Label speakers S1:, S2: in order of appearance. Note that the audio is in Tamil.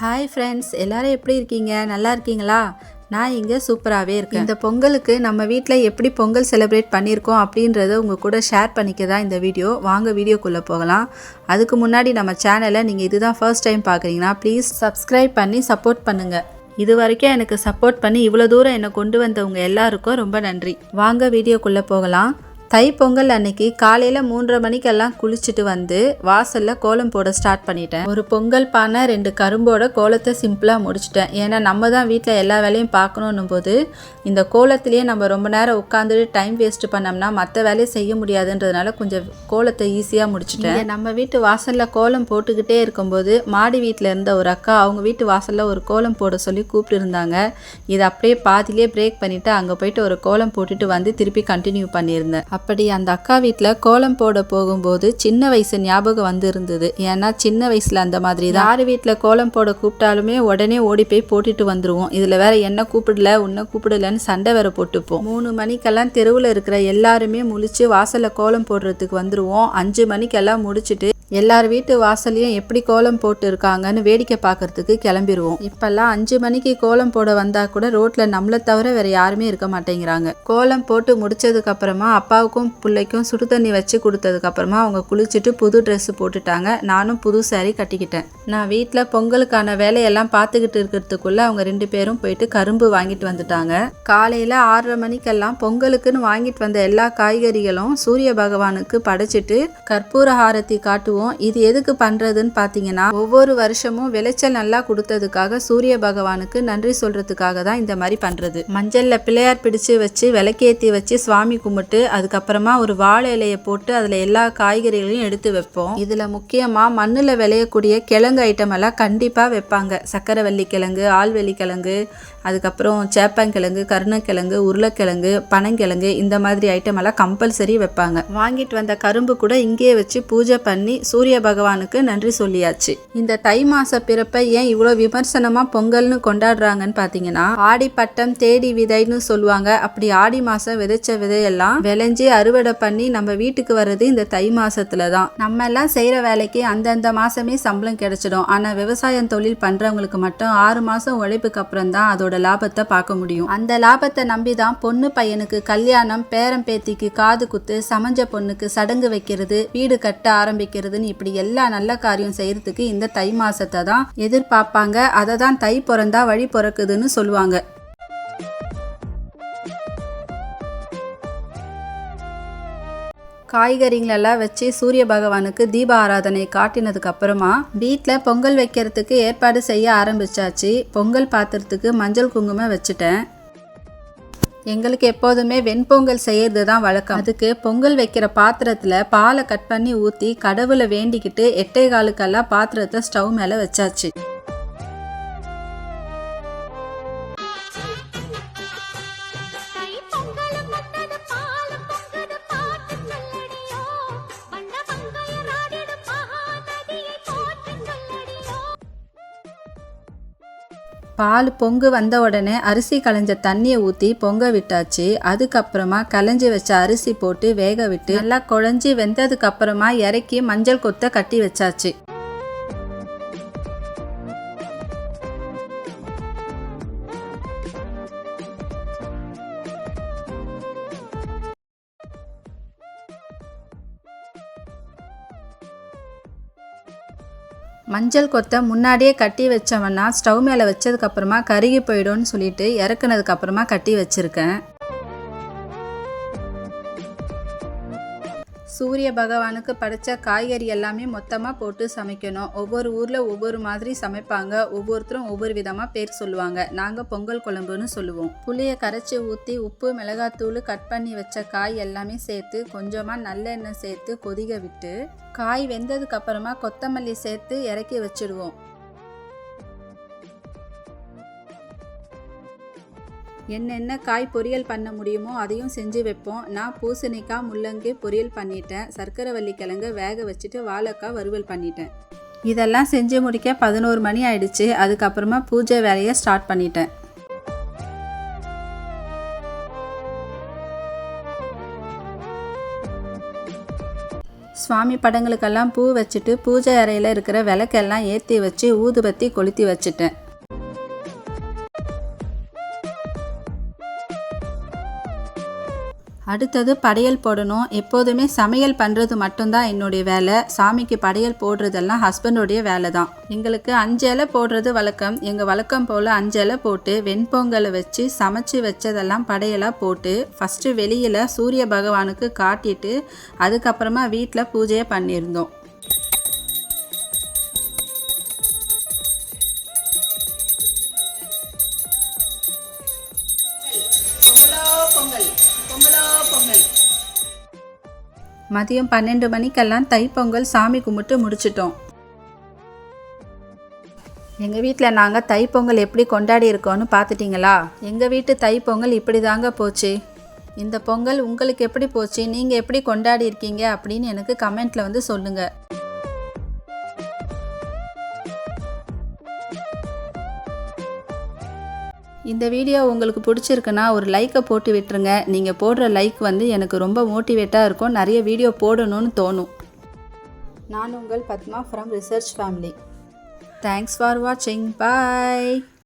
S1: ஹாய் ஃப்ரெண்ட்ஸ் எல்லோரும் எப்படி இருக்கீங்க நல்லா இருக்கீங்களா நான் இங்கே சூப்பராகவே இருக்கேன் இந்த பொங்கலுக்கு நம்ம வீட்டில் எப்படி பொங்கல் செலிப்ரேட் பண்ணியிருக்கோம் அப்படின்றத உங்கள் கூட ஷேர் பண்ணிக்க தான் இந்த வீடியோ வாங்க வீடியோக்குள்ளே போகலாம் அதுக்கு முன்னாடி நம்ம சேனலை நீங்கள் இதுதான் ஃபர்ஸ்ட் டைம் பார்க்குறீங்கன்னா ப்ளீஸ் சப்ஸ்கிரைப் பண்ணி சப்போர்ட் பண்ணுங்கள் இது வரைக்கும் எனக்கு சப்போர்ட் பண்ணி இவ்வளோ தூரம் என்னை கொண்டு வந்தவங்க எல்லாருக்கும் ரொம்ப நன்றி வாங்க வீடியோக்குள்ளே போகலாம் தைப்பொங்கல் அன்னைக்கு காலையில் மூன்றரை மணிக்கெல்லாம் குளிச்சுட்டு வந்து வாசலில் கோலம் போட ஸ்டார்ட் பண்ணிட்டேன் ஒரு பொங்கல் பானை ரெண்டு கரும்போட கோலத்தை சிம்பிளாக முடிச்சிட்டேன் ஏன்னா நம்ம தான் வீட்டில் எல்லா வேலையும் பார்க்கணும் போது இந்த கோலத்திலேயே நம்ம ரொம்ப நேரம் உட்காந்துட்டு டைம் வேஸ்ட்டு பண்ணோம்னா மற்ற வேலையை செய்ய முடியாதுன்றதுனால கொஞ்சம் கோலத்தை ஈஸியாக முடிச்சிட்டேன் நம்ம வீட்டு வாசலில் கோலம் போட்டுக்கிட்டே இருக்கும்போது மாடி வீட்டில் இருந்த ஒரு அக்கா அவங்க வீட்டு வாசலில் ஒரு கோலம் போட சொல்லி கூப்பிட்டுருந்தாங்க இதை அப்படியே பாதிலே பிரேக் பண்ணிவிட்டு அங்கே போயிட்டு ஒரு கோலம் போட்டுட்டு வந்து திருப்பி கண்டினியூ பண்ணியிருந்தேன் அப்படி அந்த அக்கா வீட்டில் கோலம் போட போகும்போது சின்ன வயசு ஞாபகம் வந்திருந்தது ஏன்னா சின்ன வயசில் அந்த மாதிரி தான் யார் வீட்டில் கோலம் போட கூப்பிட்டாலுமே உடனே ஓடி போய் போட்டுட்டு வந்துடுவோம் இதில் வேற என்ன கூப்பிடல உன்ன கூப்பிடலன்னு சண்டை வேற போட்டுப்போம் மூணு மணிக்கெல்லாம் தெருவில் இருக்கிற எல்லாருமே முழிச்சு வாசலில் கோலம் போடுறதுக்கு வந்துடுவோம் அஞ்சு மணிக்கெல்லாம் முடிச்சுட்டு எல்லார் வீட்டு வாசல்லையும் எப்படி கோலம் போட்டு இருக்காங்கன்னு வேடிக்கை பார்க்கறதுக்கு கிளம்பிடுவோம் இப்பெல்லாம் அஞ்சு மணிக்கு கோலம் போட வந்தா கூட ரோட்ல நம்மளை தவிர வேற யாருமே இருக்க மாட்டேங்கிறாங்க கோலம் போட்டு முடிச்சதுக்கு அப்புறமா அப்பாவுக்கும் பிள்ளைக்கும் சுடு தண்ணி வச்சு கொடுத்ததுக்கு அப்புறமா அவங்க குளிச்சுட்டு புது ட்ரெஸ் போட்டுட்டாங்க நானும் புது சாரி கட்டிக்கிட்டேன் நான் வீட்டில் பொங்கலுக்கான வேலையெல்லாம் பார்த்துக்கிட்டு இருக்கிறதுக்குள்ள அவங்க ரெண்டு பேரும் போயிட்டு கரும்பு வாங்கிட்டு வந்துட்டாங்க காலையில் ஆறரை மணிக்கெல்லாம் பொங்கலுக்குன்னு வாங்கிட்டு வந்த எல்லா காய்கறிகளும் சூரிய பகவானுக்கு படைச்சிட்டு கற்பூர ஆரத்தி காட்டு பண்ணிடுவோம் இது எதுக்கு பண்ணுறதுன்னு பார்த்தீங்கன்னா ஒவ்வொரு வருஷமும் விளைச்சல் நல்லா கொடுத்ததுக்காக சூரிய பகவானுக்கு நன்றி சொல்கிறதுக்காக தான் இந்த மாதிரி பண்ணுறது மஞ்சளில் பிள்ளையார் பிடிச்சு வச்சு விளக்கேற்றி வச்சு சுவாமி கும்பிட்டு அதுக்கப்புறமா ஒரு வாழை இலையை போட்டு அதில் எல்லா காய்கறிகளையும் எடுத்து வைப்போம் இதில் முக்கியமாக மண்ணில் விளையக்கூடிய கிழங்கு ஐட்டம் எல்லாம் கண்டிப்பாக வைப்பாங்க வள்ளி கிழங்கு ஆழ்வெளி கிழங்கு அதுக்கப்புறம் சேப்பங்கிழங்கு கருணக்கிழங்கு உருளைக்கிழங்கு பனங்கிழங்கு இந்த மாதிரி ஐட்டம் எல்லாம் கம்பல்சரி வைப்பாங்க வாங்கிட்டு வந்த கரும்பு கூட இங்கேயே வச்சு பூஜை பண்ணி சூரிய பகவானுக்கு நன்றி சொல்லியாச்சு இந்த தை மாச பிறப்பை ஏன் இவ்வளோ விமர்சனமாக பொங்கல்னு கொண்டாடுறாங்கன்னு பார்த்தீங்கன்னா ஆடி பட்டம் தேடி விதைன்னு சொல்லுவாங்க அப்படி ஆடி மாதம் விதைச்ச விதையெல்லாம் விளைஞ்சி அறுவடை பண்ணி நம்ம வீட்டுக்கு வர்றது இந்த தை மாசத்துல தான் நம்ம எல்லாம் செய்கிற வேலைக்கு அந்தந்த மாதமே சம்பளம் கிடைச்சிடும் ஆனால் விவசாயம் தொழில் பண்ணுறவங்களுக்கு மட்டும் ஆறு மாதம் உழைப்புக்கு அப்புறம் தான் அதோட அதோட லாபத்தை பார்க்க முடியும் அந்த லாபத்தை நம்பி தான் பொண்ணு பையனுக்கு கல்யாணம் பேரம் பேத்திக்கு காது குத்து சமஞ்ச பொண்ணுக்கு சடங்கு வைக்கிறது வீடு கட்ட ஆரம்பிக்கிறதுன்னு இப்படி எல்லா நல்ல காரியம் செய்யறதுக்கு இந்த தை மாசத்தை தான் எதிர்பார்ப்பாங்க அதை தான் தை பிறந்தா வழி பிறக்குதுன்னு சொல்லுவாங்க காய்கறிங்களெல்லாம் வச்சு சூரிய பகவானுக்கு தீப ஆராதனை காட்டினதுக்கு அப்புறமா வீட்டில் பொங்கல் வைக்கிறதுக்கு ஏற்பாடு செய்ய ஆரம்பிச்சாச்சு பொங்கல் பாத்திரத்துக்கு மஞ்சள் குங்குமம் வச்சுட்டேன் எங்களுக்கு எப்போதுமே வெண்பொங்கல் செய்கிறது தான் வழக்கம் அதுக்கு பொங்கல் வைக்கிற பாத்திரத்தில் பாலை கட் பண்ணி ஊற்றி கடவுளை வேண்டிக்கிட்டு எட்டை காலுக்கெல்லாம் பாத்திரத்தை ஸ்டவ் மேலே வச்சாச்சு பால் பொங்கு வந்த உடனே அரிசி களைஞ்ச தண்ணியை ஊற்றி பொங்க விட்டாச்சு அதுக்கப்புறமா களைஞ்சி வச்ச அரிசி போட்டு வேக விட்டு நல்லா குழஞ்சி வெந்ததுக்கப்புறமா இறக்கி மஞ்சள் கொத்தை கட்டி வச்சாச்சு மஞ்சள் கொத்த முன்னாடியே கட்டி வச்சவன்னா ஸ்டவ் மேலே வச்சதுக்கப்புறமா கருகி போயிடும்னு சொல்லிட்டு இறக்குனதுக்கப்புறமா கட்டி வச்சுருக்கேன் சூரிய பகவானுக்கு படைத்த காய்கறி எல்லாமே மொத்தமாக போட்டு சமைக்கணும் ஒவ்வொரு ஊரில் ஒவ்வொரு மாதிரி சமைப்பாங்க ஒவ்வொருத்தரும் ஒவ்வொரு விதமாக பேர் சொல்லுவாங்க நாங்கள் பொங்கல் குழம்புன்னு சொல்லுவோம் புளியை கரைச்சி ஊற்றி உப்பு மிளகாத்தூள் கட் பண்ணி வச்ச காய் எல்லாமே சேர்த்து கொஞ்சமாக நல்லெண்ணெய் சேர்த்து கொதிக்க விட்டு காய் வெந்ததுக்கு அப்புறமா கொத்தமல்லி சேர்த்து இறக்கி வச்சிடுவோம் என்னென்ன காய் பொரியல் பண்ண முடியுமோ அதையும் செஞ்சு வைப்போம் நான் பூசணிக்காய் முள்ளங்கி பொரியல் பண்ணிட்டேன் சர்க்கரை கிழங்கு வேக வச்சுட்டு வாழைக்காய் வறுவல் பண்ணிட்டேன் இதெல்லாம் செஞ்சு முடிக்க பதினோரு மணி ஆயிடுச்சு அதுக்கப்புறமா பூஜை வேலையை ஸ்டார்ட் பண்ணிட்டேன் சுவாமி படங்களுக்கெல்லாம் பூ வச்சுட்டு பூஜை அறையில் இருக்கிற விளக்கெல்லாம் ஏற்றி வச்சு ஊதுபத்தி கொளுத்தி வச்சுட்டேன் அடுத்தது படையல் போடணும் எப்போதுமே சமையல் பண்ணுறது மட்டும்தான் என்னுடைய வேலை சாமிக்கு படையல் போடுறதெல்லாம் ஹஸ்பண்டோடைய வேலை தான் எங்களுக்கு அஞ்சல போடுறது வழக்கம் எங்கள் வழக்கம் போல் அஞ்சல போட்டு வெண்பொங்கலை வச்சு சமைச்சு வச்சதெல்லாம் படையலாக போட்டு ஃபஸ்ட்டு வெளியில் சூரிய பகவானுக்கு காட்டிட்டு அதுக்கப்புறமா வீட்டில் பூஜையை பண்ணியிருந்தோம் மதியம் பன்னெண்டு மணிக்கெல்லாம் தைப்பொங்கல் சாமி கும்பிட்டு முடிச்சிட்டோம் எங்கள் வீட்டில் நாங்கள் தைப்பொங்கல் எப்படி கொண்டாடி இருக்கோன்னு பார்த்துட்டிங்களா எங்கள் வீட்டு தைப்பொங்கல் இப்படி தாங்க போச்சு இந்த பொங்கல் உங்களுக்கு எப்படி போச்சு நீங்கள் எப்படி கொண்டாடி இருக்கீங்க அப்படின்னு எனக்கு கமெண்ட்டில் வந்து சொல்லுங்கள் இந்த வீடியோ உங்களுக்கு பிடிச்சிருக்குன்னா ஒரு லைக்கை போட்டு விட்டுருங்க நீங்கள் போடுற லைக் வந்து எனக்கு ரொம்ப மோட்டிவேட்டாக இருக்கும் நிறைய வீடியோ போடணும்னு தோணும் நான் உங்கள் Padma from research family thanks for வாட்சிங் பாய்